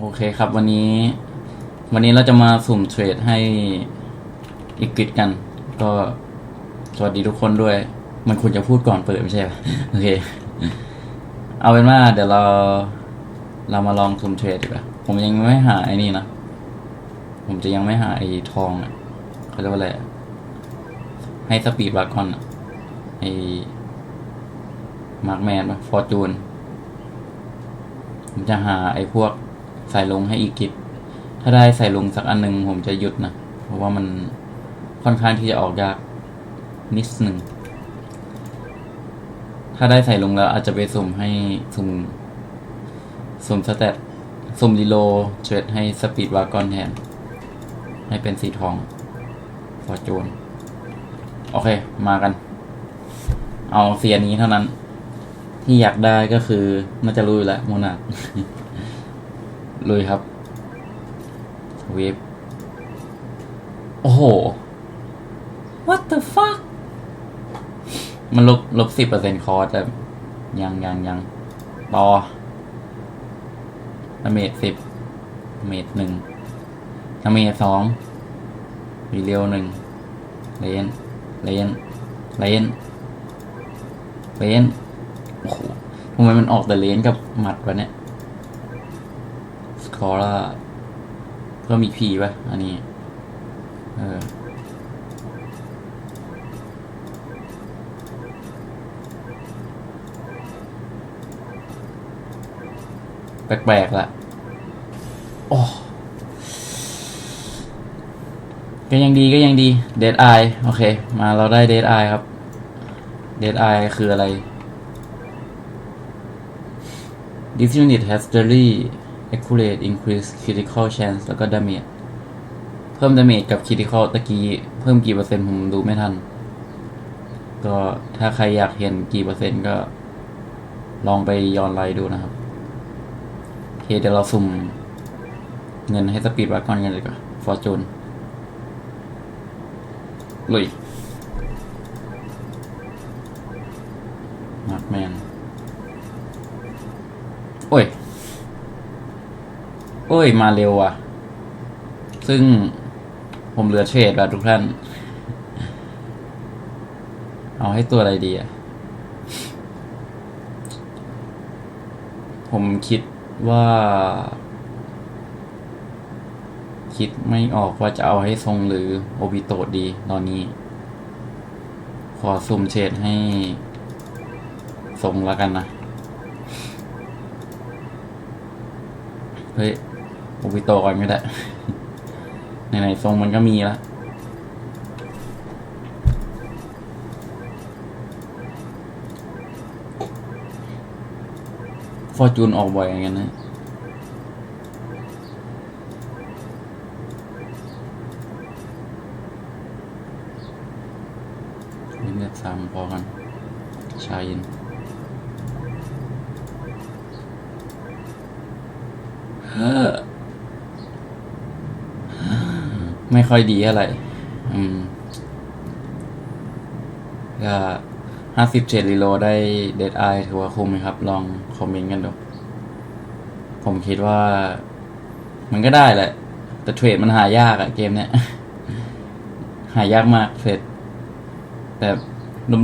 โอเคครับวันนี้ วันนี้เราจะมาสุ่มเทรดให้อีกกิจกัน ก็สวัสดีทุกคนด้วย มันควรจะพูดก่อนเปิดไม่ใช่เหรอโอเค เอาเป็นว่าเดี๋ยวเรา เรามาลองสุ่มเทรดดีกว่าผมยังไม่หาไอ้นี่นะ ผมจะยังไม่หาไอ้ทองอะเขาเรียกว่าอะไรให้สปีดวากอนอะไอ้มาร์กแมนปะฟอร์จูนผมจะหาไอ้พวก ใส่ลงให้อีกกิจถ้าได้ใส่ลงสักอันหนึ่งผมจะหยุดนะ เพราะว่ามันค่อนข้างที่จะออกยากนิดหนึ่ง ถ้าได้ใส่ลงแล้วอาจจะไปสุ่มให้สุ่มสุ่มสเตตสุ่มรีโลเทรดให้สปีดวากอนแทน ให้เป็นสีทองฟอร์จูนโอเค มากัน เอาเสียนี้เท่านั้น ที่อยากได้ก็คือ น่าจะรู้อยู่แล้วโมนา ลุยครับเวฟโอ้โห what the fuck มันลบลบสิบเปอร์เซ็นต์คอร์สแต่ยังยังยังต่อดาเมจสิบเมจหนึ่งดาเมจสองวีเรียวหนึ่งเลนเลนเลนเลนโอ้โหทำไมมันออกแต่เลนกับหมัดวะเนี่ยส คอร่าเพิ่มอีกพีป่ะ อันนี้ เออแปลกๆละโอ้ก็ยังดีก็ยังดีเดดไอโอเค มาเราได้เดดไอครับเดดไอคืออะไร This unit has very accurate increase critical chance แล้วก็ damage เพิ่ม damage กับ critical ตะกี้ เพิ่มกี่เปอร์เซ็นต์ผมดูไม่ทัน ก็ถ้าใครอยากเห็นกี่เปอร์เซ็นต์ก็ ลองไปย้อนไลน์ดูนะครับ โอเค เดี๋ยวเราสุ่ม เงินให้สปีดวากอนกันเลยกว่าฟอร์จูนลุยมาร์คแมน โอ้ย โอ้ย มาเร็วอะ ซึ่งผมเหลือเทรดแล้วทุกท่าน เอาให้ตัวอะไรดีอะ ผมคิดว่า คิดไม่ออกว่าจะเอาให้ทรงหรือโอบิโตดี ตอนนี้ ขอสุ่มเฉดให้ทรงแล้วกันนะ เฮ้ย โอบิโตะก่อนก็ได้ไหนๆทรงมันก็มีล้วฟอร์จูนออกบ่อยอย่างนั้นนะวินเนตสามพอกัน ชายิน เฮ้อ ไม่ค่อยดีอะไร อืมก็ห้าสิบเจ็ดรีโลได้เดดไอถือว่าคุ้มไหมครับ ลองคอมเมนต์กันดู ผมคิดว่า มันก็ได้แหละ แต่เทรดมันหายากอะเกมเนี้ย หายากมากเทรดแต่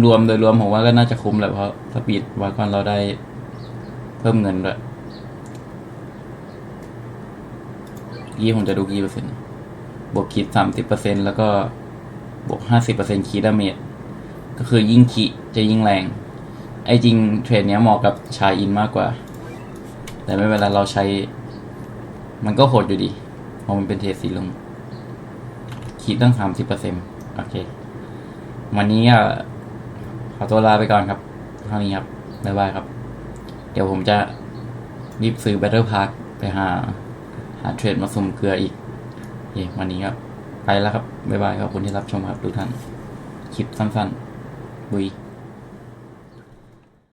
รวมๆโดยรวมผมว่าก็น่าจะคุ้มแหละเพราะสปีดวากอนเราได้เพิ่มเงินด้วยยี่ผมจะดูกี่เปอร์เซ็นต์ บวกคิดสามสิบเปอร์เซ็นแล้วก็บวกห้าสิบเปอร์เซ็นคีดาเมจก็คือยิ่งขีจะยิ่งแรง ไอ้จริงเทรดเนี้ยเหมาะกับชายอินมากกว่า แต่ไม่เวลาเราใช้ มันก็โหดอยู่ดีเพราะมันเป็นเทรดสีลงคิดตั้งสามสิบเปอร์เซ็นโอเค วันนี้ขอตัวลาไปก่อนครับ เท่านี้ครับ บ๊ายบายครับ เดี๋ยวผมจะรีบซื้อ Battle Park ไปหา หาเทรดมาสุ่มเกลืออีก เควันนี้ครับ ไปแล้วครับ บ๊ายบายครับขอบคุณที่รับชมครับทุกท่าน คลิปสั้นๆบุย